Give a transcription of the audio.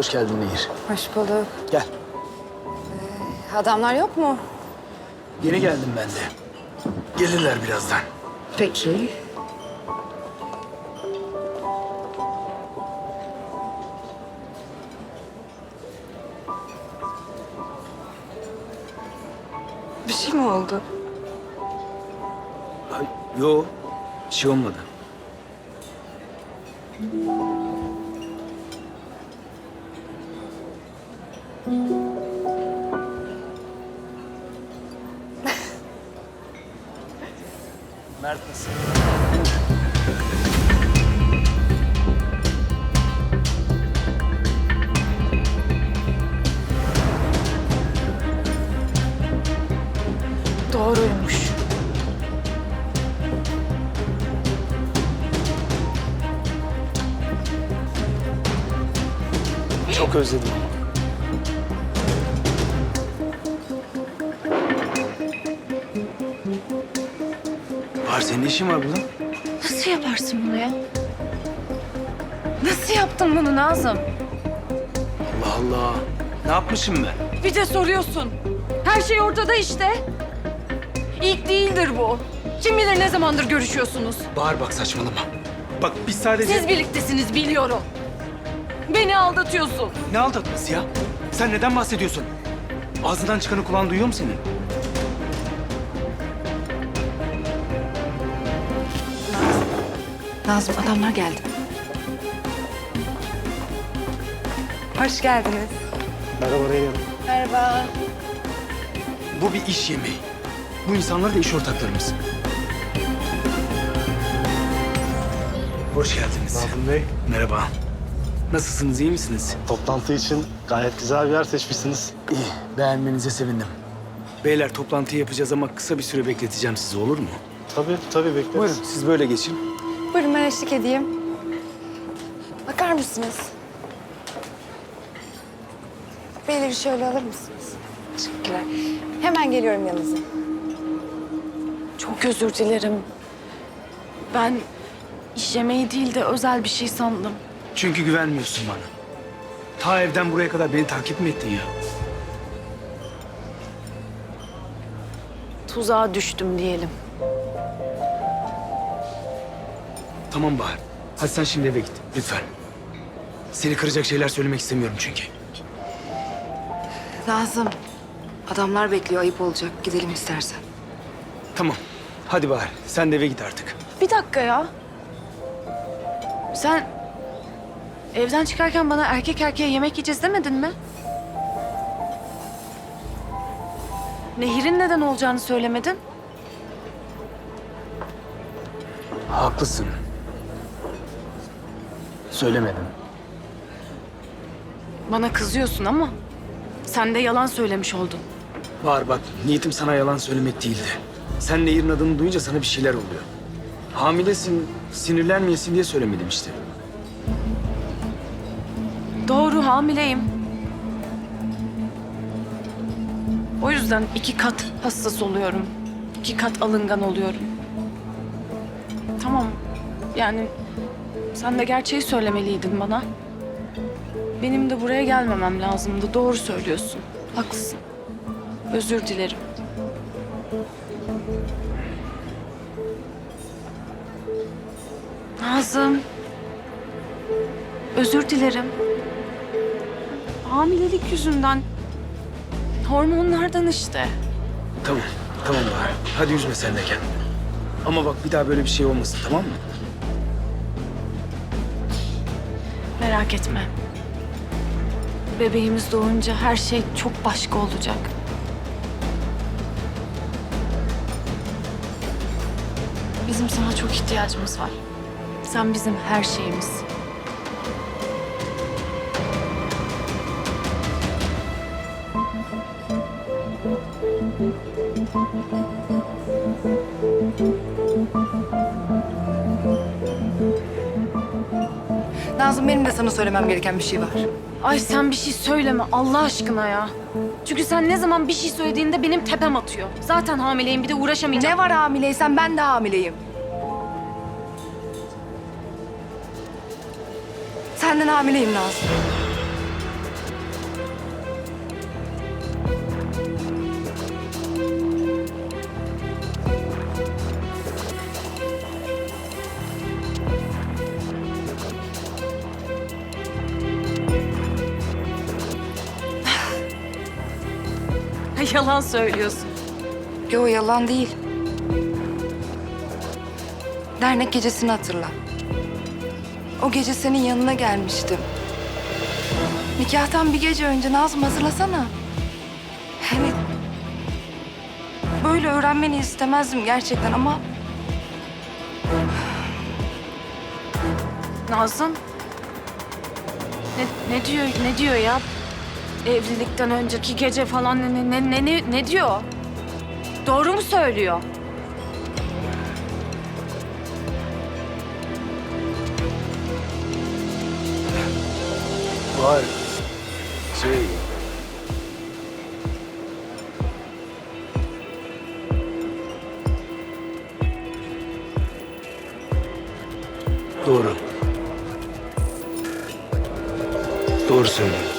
Hoş geldin Nehir. Hoş bulduk. Gel. Adamlar yok mu? Yeni geldim ben de. Gelirler birazdan. Peki. Bir şey mi oldu? Ay, yo, bir şey olmadı. Mert nasıl? Doğruymuş. Çok özledim ama. Var senin ne işin var burada? Nasıl yaparsın bunu ya? Nasıl yaptın bunu Nazım? Allah Allah. Ne yapmışım ben? Bir de soruyorsun. Her şey ortada işte. İlk değildir bu. Kim bilir ne zamandır görüşüyorsunuz. Bağır bak saçmalama. Bak biz sadece... Siz birliktesiniz biliyorum. Beni aldatıyorsun. Ne aldatması ya? Sen neden bahsediyorsun? Ağzından çıkanı kulağın duyuyor mu senin? Nazım adamlar geldi. Hoş geldiniz. Merhaba Reyhan. Merhaba. Bu bir iş yemeği. Bu insanlar da iş ortaklarımız. Hoş geldiniz. Nazım Bey, Merhaba. Nasılsınız, iyi misiniz? toplantı için gayet güzel bir yer seçmişsiniz. İyi, beğenmenize sevindim. Beyler toplantı yapacağız ama kısa bir süre bekleteceğim sizi olur mu? Tabii, tabii bekleriz. Buyurun, siz böyle geçin. Eşlik edeyim. Bakar mısınız? Beyleri şöyle alır mısınız? Teşekkürler. Hemen geliyorum yanınıza. Çok özür dilerim. Ben iş yemeği değil de özel bir şey sandım. Çünkü güvenmiyorsun bana. Ta evden buraya kadar beni takip mi ettin ya? Tuzağa düştüm diyelim. Tamam Bahar. Hadi sen şimdi eve git, lütfen. Seni kıracak şeyler söylemek istemiyorum çünkü. Nazım, adamlar bekliyor. Ayıp olacak. Gidelim istersen. Tamam. Hadi Bahar, sen de eve git artık. Bir dakika ya. Sen evden çıkarken bana erkek erkeğe yemek yiyeceğiz demedin mi? Nehir'in neden olacağını söylemedin. Haklısın. Söylemedim. Bana kızıyorsun ama sen de yalan söylemiş oldun. Bahar bak, niyetim sana yalan söylemek değildi. Sen Nehir'in adını duyunca sana bir şeyler oluyor. Hamilesin, sinirlenmeyesin diye söylemedim işte. Doğru hamileyim. O yüzden iki kat hassas oluyorum. İki kat alıngan oluyorum. Tamam. Yani sen de gerçeği söylemeliydin bana. Benim de buraya gelmemem lazımdı. Doğru söylüyorsun. Haklısın. Özür dilerim. Nazım. Özür dilerim. Hamilelik yüzünden. Hormonlardan işte. Tamam, tamam Bahar. Hadi üzme sen de kendini. Ama bak bir daha böyle bir şey olmasın, tamam mı? Merak etme. Bebeğimiz doğunca her şey çok başka olacak. Bizim sana çok ihtiyacımız var. Sen bizim her şeyimiz. Nazım benim de sana söylemem gereken bir şey var. Ay sen bir şey söyleme Allah aşkına ya. Çünkü sen ne zaman bir şey söylediğinde benim tepem atıyor. Zaten hamileyim bir de uğraşamayacağım. Ne var hamileysen ben de hamileyim. Senden hamileyim Nazım. yalan söylüyorsun. Yo yalan değil. Dernek gecesini hatırla. O gece senin yanına gelmiştim. Nikahtan bir gece önce Nazım hazırlasana. Hani böyle öğrenmeni istemezdim gerçekten ama Nazım. Ne, ne diyor ne diyor ya? Evlilikten önceki gece falan ne ne ne ne, ne diyor? Doğru mu söylüyor? Var. Şey... Doğru. Doğru söylüyor.